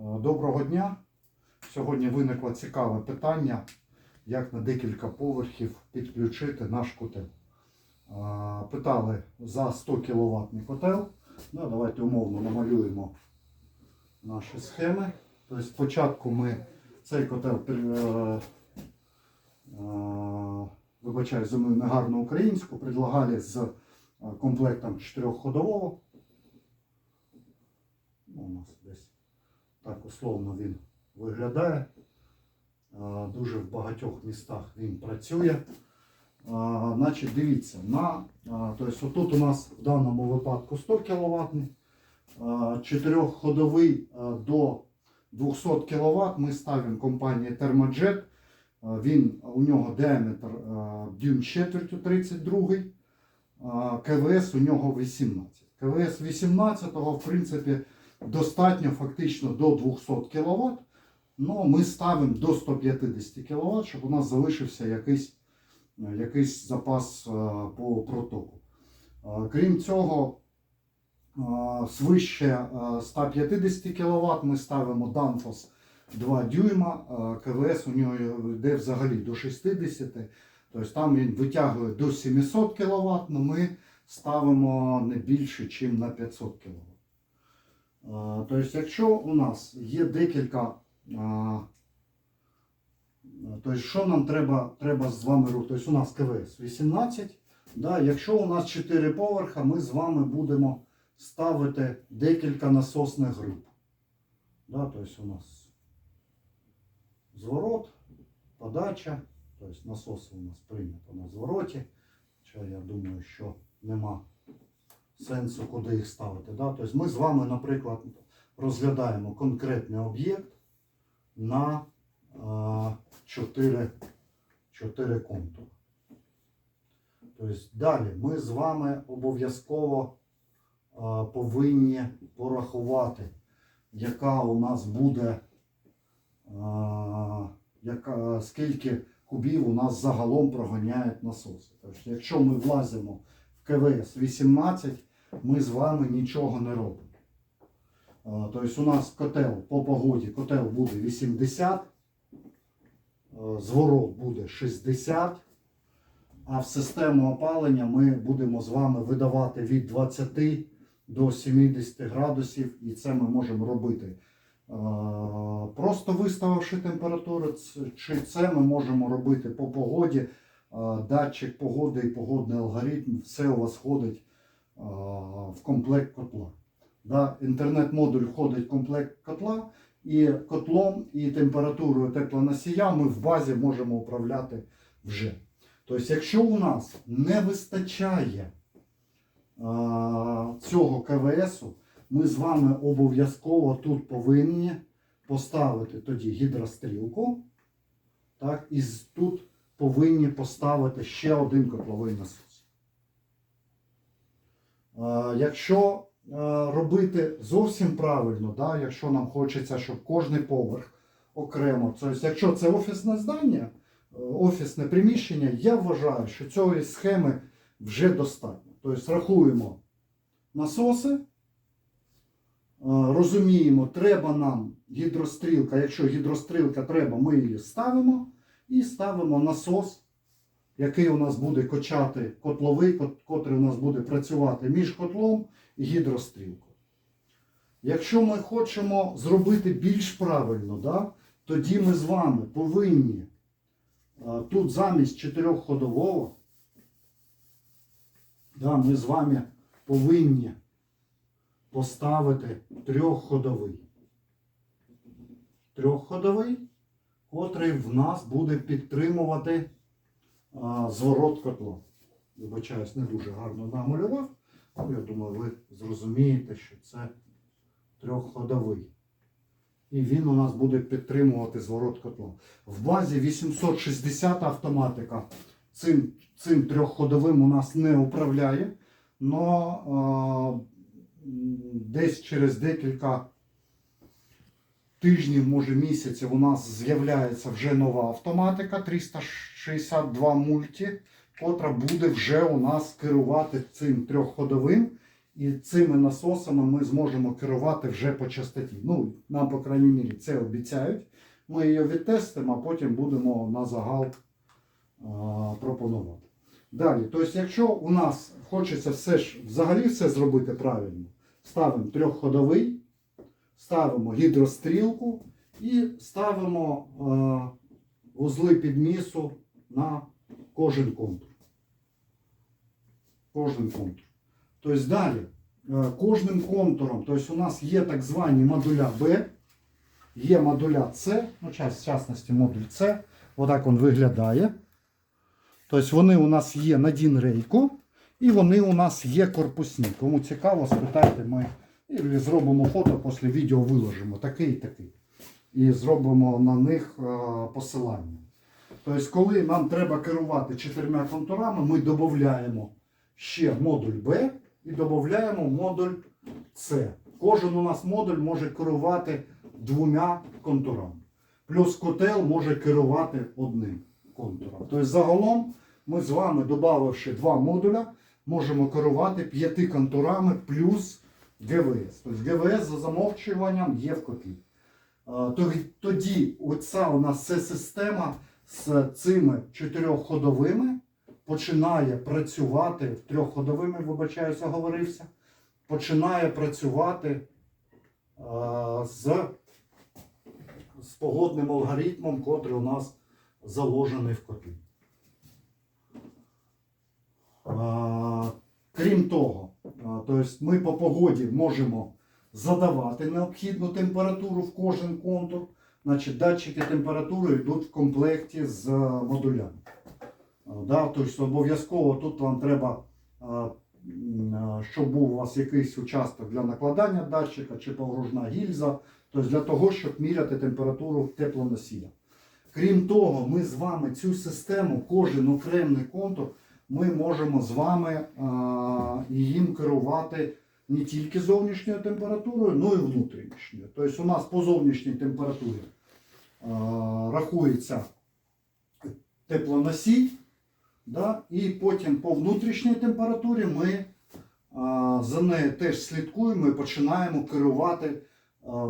Доброго дня. Сьогодні виникло цікаве питання, як на декілька поверхів підключити наш котел. Питали за 100 кВт котел. Ну, давайте умовно намалюємо наші схеми. Тобто спочатку ми цей котел е, е, вибачаю за мою негарну українську, предлагали з е, комплектом 4-ходового. Ну, у нас десь так условно він виглядає. Дуже в багатьох містах він працює. Значить, дивіться, на, тобто тут у нас в даному випадку 100 кВт, чотирьохходовий а, до 200 кВт ми ставимо компанії Thermojet. Він, у нього діаметр дюйм четвертю 32, КВС у нього 18. КВС 18, в принципі, достатньо фактично до 200 кВт. Ну, ми ставимо до 150 кВт, щоб у нас залишився якийсь, якийсь запас е, по протоку. Е, Крім цього, е, свище е, 150 кВт ми ставимо Danfoss 2 дюйма, КВС у нього йде взагалі до 60 Тобто там він витягує до 700 кВт, але ми ставимо не більше, ніж на 500 кВт. Е, Тобто, якщо у нас є декілька, е, тобто, що нам треба, треба з вами робити? Тобто у нас КВС 18. Да? Якщо у нас 4 поверха, ми з вами будемо ставити декілька насосних груп. Да? Тобто у нас зворот, подача, тобто насоси у нас прийнято на звороті. Хоча я думаю, що нема сенсу, куди їх ставити. Да? Тобто ми з вами, наприклад, розглядаємо конкретний об'єкт на е, 4, 4 контури. Тобто далі ми з вами обов'язково е, повинні порахувати, яка у нас буде, е, яка, скільки кубів у нас загалом проганяють насоси. Тобто, якщо ми влазимо в КВС 18, ми з вами нічого не робимо. Тобто у нас котел по погоді, котел буде 80, е, зворот буде 60, а в систему опалення ми будемо з вами видавати від 20 до 70 градусів, і це ми можемо робити. Просто виставивши температуру, чи це ми можемо робити по погоді. Датчик погоди і погодний алгоритм, все у вас входить е, в комплект котла. Да, інтернет-модуль входить в комплект котла, і котлом, і температурою теплоносія ми в базі можемо управляти вже. Тобто, якщо у нас не вистачає цього КВСу, ми з вами обов'язково тут повинні поставити тоді гідрострілку. Так, і тут повинні поставити ще один котловий насос. Якщо е, робити зовсім правильно, да, якщо нам хочеться, щоб кожний поверх окремо, тобто, якщо це офісне здання, е, офісне приміщення, я вважаю, що цієї схеми вже достатньо. Тобто рахуємо насоси, е, розуміємо, треба нам гідрострілка. Якщо гідрострілка треба, ми її ставимо і ставимо насос який у нас буде качати котловий, котрий у нас буде працювати між котлом і гідрострілкою. Якщо ми хочемо зробити більш правильно, да, тоді ми з вами повинні тут замість чотирьохходового, да, ми з вами повинні поставити трьохходовий. Трьохходовий, котрий в нас буде підтримувати зворот котла. Вибачаюсь, не дуже гарно намалював, але я думаю, ви зрозумієте, що це трьохходовий. І він у нас буде підтримувати зворот котла. В базі 860 автоматика цим, цим трьохходовим у нас не управляє, але десь через декілька тижнів, може місяців, у нас з'являється вже нова автоматика 362 мульті, котра буде вже у нас керувати цим трьохходовим І цими насосами ми зможемо керувати вже по частоті. Ну, нам, по крайній мірі, це обіцяють. Ми її відтестимо, а потім будемо на загал а, пропонувати. Далі, тобто, якщо у нас хочеться все ж взагалі все зробити правильно, ставимо трьохходовий, ставимо гідрострілку і ставимо е, вузли підмісу на кожен контур. Кожен контур. Тобто далі, е, кожним контуром, тобто у нас є так звані модуля Б, є модуля С, ну, в частності модуль С, отак він виглядає. Тобто вони у нас є на дінрейку і вони у нас є корпусні. Кому цікаво, спитайте ми і зробимо фото, після відео виложимо такий і такий. І зробимо на них е, посилання. Тобто, коли нам треба керувати чотирма контурами, ми додаємо ще модуль Б і додаємо модуль С. Кожен у нас модуль може керувати двома контурами. Плюс котел може керувати одним контуром. Тобто загалом ми з вами, додавши два модуля, можемо керувати п'яти контурами плюс ГВС. Тобто ГВС за замовчуванням є в котлі. Е, Тоді оця у нас ця система з цими чотирьохходовими починає працювати трьохходовими, вибачаюся, говорився, починає працювати з, з погодним алгоритмом, котрий у нас заложений в котлі. Тобто ми по погоді можемо задавати необхідну температуру в кожен контур. Значить, датчики температури йдуть в комплекті з е, модулями. Е, Да, тобто обов'язково тут вам треба, е, щоб був у вас якийсь участок для накладання датчика чи погружна гільза, тобто для того, щоб міряти температуру теплоносія. Крім того, ми з вами цю систему, кожен окремий контур, ми можемо з вами їм керувати не тільки зовнішньою температурою, але й внутрішньою. Тобто у нас по зовнішній температурі рахується теплоносій, да? і потім по внутрішній температурі ми за нею теж слідкуємо і починаємо керувати.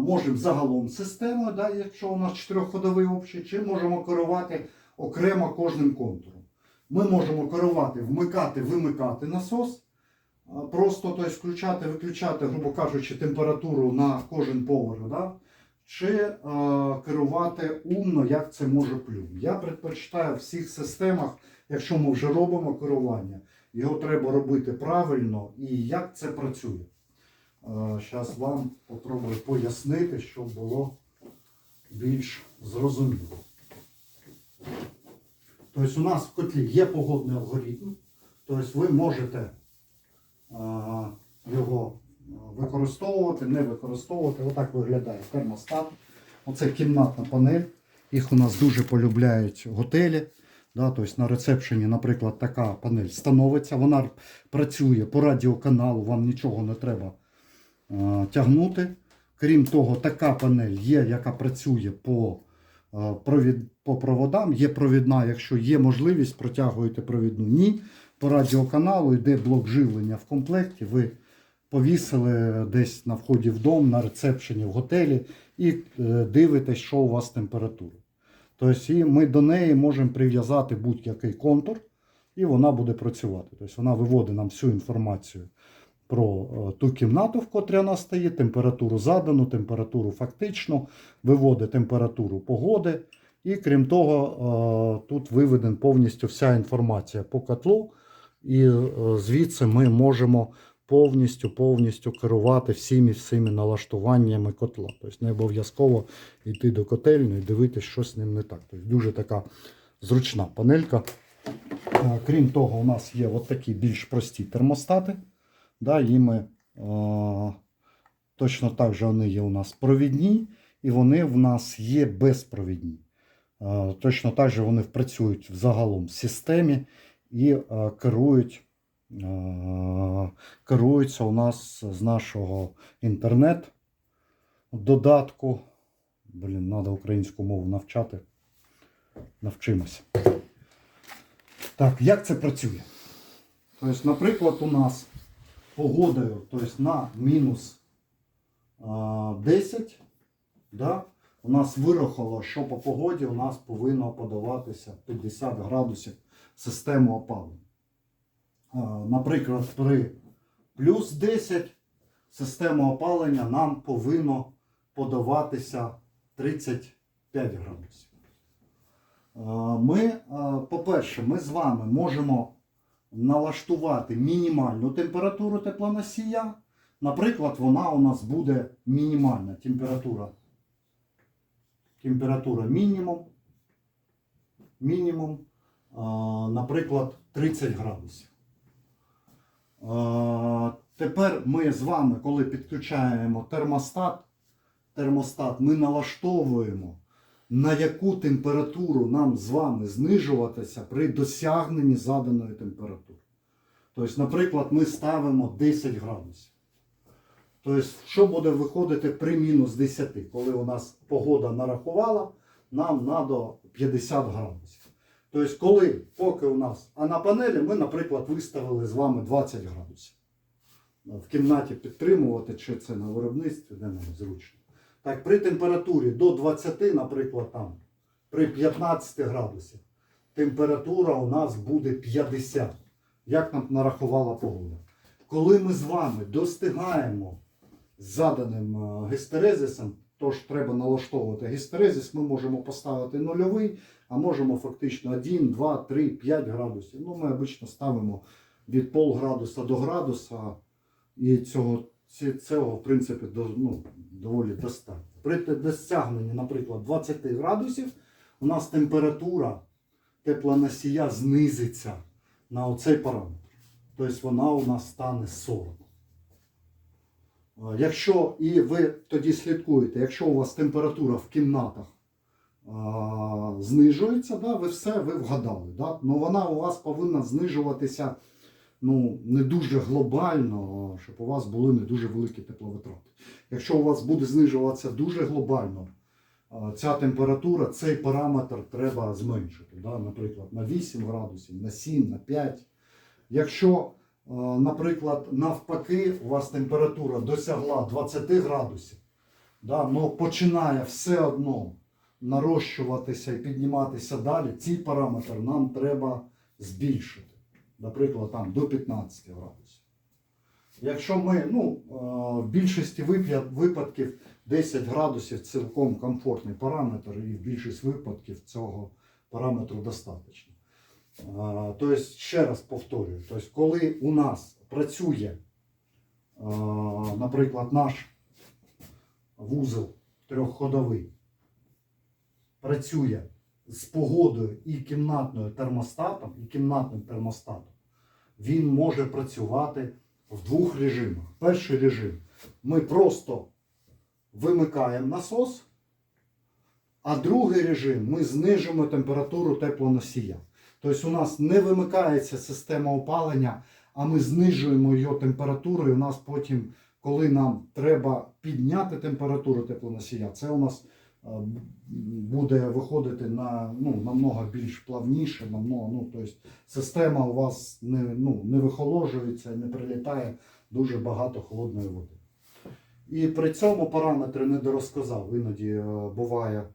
Можемо загалом системою, да, якщо у нас чотирьохходовий общий, чи можемо керувати окремо кожним контуром. Ми можемо керувати, вмикати, вимикати насос, просто тобто, включати, виключати, грубо кажучи, температуру на кожен поверх, да? чи е, керувати умно, як це може плюм. Я предпочитаю в всіх системах, якщо ми вже робимо керування, його треба робити правильно і як це працює. Зараз вам попробую пояснити, щоб було більш зрозуміло. Тобто у нас в котлі є погодний алгоритм, тобто ви можете його використовувати, не використовувати. Отак виглядає термостат. Оце кімнатна панель. Їх у нас дуже полюбляють готелі. Тобто на рецепшені, наприклад, така панель становиться. Вона працює по радіоканалу, вам нічого не треба тягнути. Крім того, така панель є, яка працює по, по проводам. Є провідна, якщо є можливість, протягуєте провідну. Ні. По радіоканалу йде блок живлення в комплекті. Ви повісили десь на вході в дом, на рецепшені в готелі і е, дивитесь, що у вас температура. Тобто ми до неї можемо прив'язати будь-який контур, і вона буде працювати. Тобто вона виводить нам всю інформацію про е, ту кімнату, в котрій вона стоїть, температуру задану, температуру фактичну, виводить температуру погоди. І крім того, е, тут виведена повністю вся інформація по котлу, і е, звідси ми можемо повністю повністю керувати всіми всіми налаштуваннями котла. Тобто не обов'язково йти до котельної і дивитися, що з ним не так. Тобто дуже така зручна панелька. Крім того, у нас є от такі більш прості термостати. Да, ми, е, точно так же вони є у нас провідні, і вони в нас є безпровідні. Е, Точно так же вони працюють взагалом в системі і е, керують, е, керуються у нас з нашого інтернет-додатку. Блін, треба українську мову навчати. Навчимося. Так, як це працює? Тобто, наприклад, у нас погодою, тобто на мінус 10, да, у нас вирахало, що по погоді у нас повинно подаватися 50 градусів систему опалення. Наприклад, при плюс 10 система опалення нам повинно подаватися 35 градусів. Ми, по-перше, ми з вами можемо налаштувати мінімальну температуру теплоносія. Наприклад, вона у нас буде мінімальна температура. Температура мінімум. Мінімум, наприклад, 30 градусів. Тепер ми з вами, коли підключаємо термостат, термостат, ми налаштовуємо, на яку температуру нам з вами знижуватися при досягненні заданої температури. Тобто, наприклад, ми ставимо 10 градусів. Тобто, що буде виходити при мінус 10, коли у нас погода нарахувала, нам треба 50 градусів. Тобто, коли, поки у нас, а на панелі ми, наприклад, виставили з вами 20 градусів. В кімнаті підтримувати, чи це на виробництві, де нам зручно. Так, при температурі до 20, наприклад, там, при 15 градусах, температура у нас буде 50, як нам нарахувала погода. Коли ми з вами достигаємо заданим е, гістерезисом, тож треба налаштовувати гістерезис, ми можемо поставити нульовий, а можемо фактично 1, 2, 3, 5 градусів. Ну, ми обично ставимо від пол градуса до градуса, і цього, цього в принципі, до, ну, доволі достатньо. При досягненні, наприклад, 20 градусів, у нас температура теплоносія знизиться на оцей параметр. Тобто вона у нас стане 40. Е, Якщо і ви тоді слідкуєте, якщо у вас температура в кімнатах а, знижується, да, ви все ви вгадали. Да? Ну вона у вас повинна знижуватися ну, не дуже глобально, щоб у вас були не дуже великі тепловитрати. Якщо у вас буде знижуватися дуже глобально ця температура, цей параметр треба зменшити. Да? Наприклад, на 8 градусів, на 7, на 5. Якщо Наприклад, навпаки, у вас температура досягла 20 градусів, да, але починає все одно нарощуватися і підніматися далі, цей параметр нам треба збільшити. Наприклад, там, до 15 градусів. Якщо ми, ну, е, в більшості випадків 10 градусів цілком комфортний параметр, і в більшість випадків цього параметру достатньо. А, Тобто, ще раз повторюю, тобто, коли у нас працює, наприклад, наш вузол трьохходовий, працює з погодою і кімнатною термостатом, і кімнатним термостатом, він може працювати в двох режимах. Перший режим ми просто вимикаємо насос, а другий режим ми знижуємо температуру теплоносія. Тобто у нас не вимикається система опалення, а ми знижуємо її температуру. І у нас потім, коли нам треба підняти температуру теплоносія, це у нас буде виходити на ну, намного більш плавніше, намного, ну, тобто система у вас не, ну, не вихоложується, не прилітає дуже багато холодної води. І при цьому параметри не дорозказав. Іноді е, буває.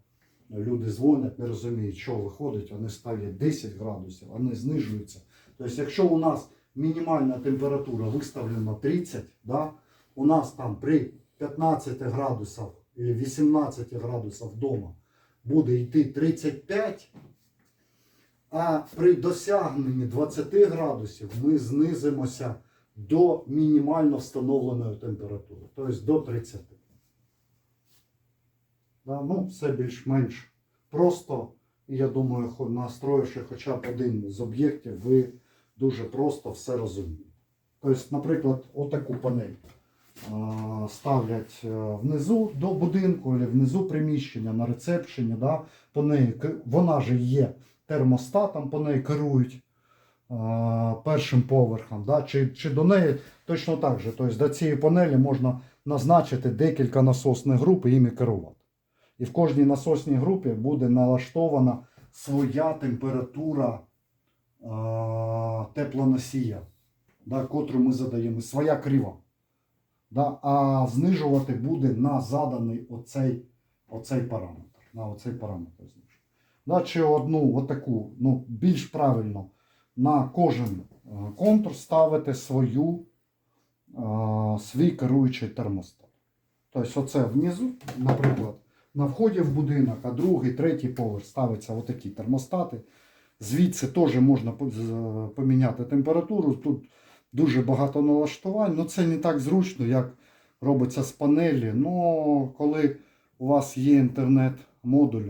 Люди дзвонять, не розуміють, що виходить, вони ставлять 10 градусів, вони знижуються. Тобто, якщо у нас мінімальна температура виставлена 30, да, у нас там при 15 градусах 18 градусах вдома буде йти 35, а при досягненні 20 градусів ми знизимося до мінімально встановленої температури, тобто до 30. Да, ну, все більш-менш просто. Я думаю, настроївши хоча б один з об'єктів, ви дуже просто все розумієте. Тобто, наприклад, отаку панель ставлять е, внизу до будинку, або внизу приміщення на рецепшені. Да, по неї, вона же є термостатом, по неї керують а, першим поверхом. Да, чи, чи до неї точно так же. Тобто, до цієї панелі можна назначити декілька насосних груп і їми керувати. І в кожній насосній групі буде налаштована своя температура е, теплоносія. да, котру ми задаємо, своя крива. Да, а знижувати буде на заданий оцей, оцей параметр. На оцей параметр. Да, чи одну отаку, ну, більш правильно, на кожен е, контур ставити свою, е, свій керуючий термостат. Тобто, оце внизу, наприклад, на вході в будинок, а другий, третій поверх ставиться отакі термостати. Звідси теж можна поміняти температуру. Тут дуже багато налаштувань. Ну це не так зручно, як робиться з панелі. Ну, коли у вас є інтернет-модуль,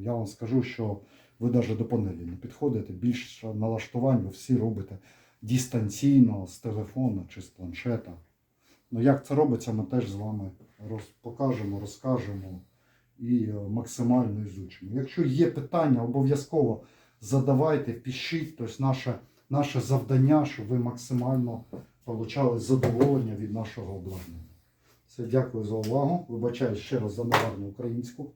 я вам скажу, що ви навіть до панелі не підходите. Більше налаштувань ви всі робите дистанційно з телефона чи з планшета. Ну, як це робиться, ми теж з вами покажемо, розкажемо і е, максимально ізучимо. Якщо є питання, обов'язково задавайте, пишіть. Тобто наше, наше завдання, щоб ви максимально отримали задоволення від нашого обладнання. Все, дякую за увагу. Вибачаю ще раз за негарну українську.